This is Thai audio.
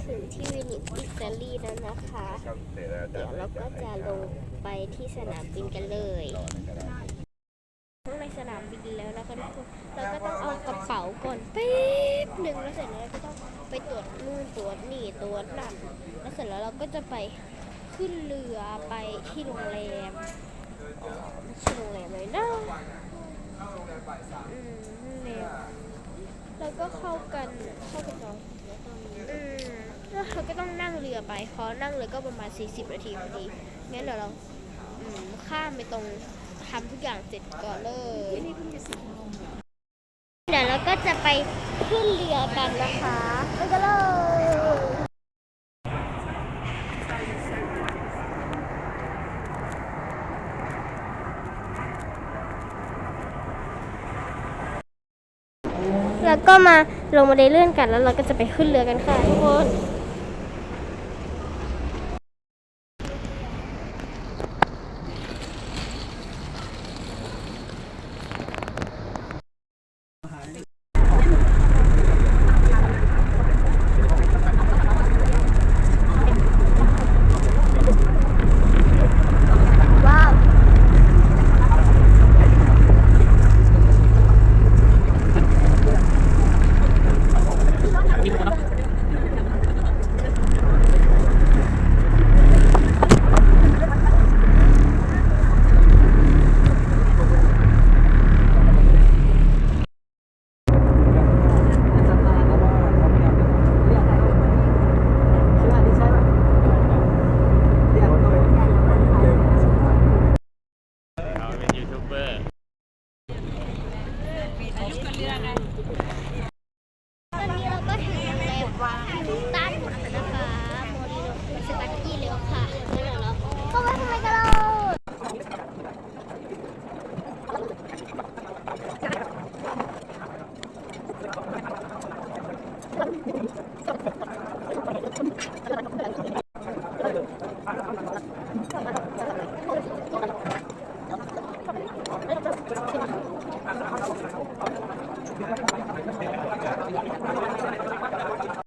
ถึงที่วินิอิตาลีแล้วนะคะ เดี๋ยวเราก็จะลงไปที่สนามบินกันเลยข้างในสนามบินแล้วนะคะทุกคนเราก็ต้องเอากระเป๋าก่อนแป๊บหนึ่งแล้วเสร็จแล้วก็ต้องไปตรวจนู่นตรวจนี่ตรวจนั่นแล้วเสร็จแล้วเราก็จะไปขึ้นเรือไปที่โรงแรมไม่ใช่โรงแรมเลยนะอืมโรงแรมแล้วก็เข้ากันเข้ากันน้อ เราก็ต้องนั่งเรือไปพอนั่งเรือก็ประมาณ 40 นาทีพอดีงั้นเดี๋ยวเราข้ามไปตรงทำทุกอย่างเสร็จก่อนเลยเดี๋ยวเราก็จะไปขึ้นเรือกันนะคะไปกันเลยแล้วก็มาลงมาได้เลื่อนกันแล้วเราก็จะไปขึ้นเรือกันค่ะทุกคน ว่าต้านผลนะคะโมดิโนสปาเกตตี้เร็วค่ะแล้วเราก็ไม่ทำไมกันเรา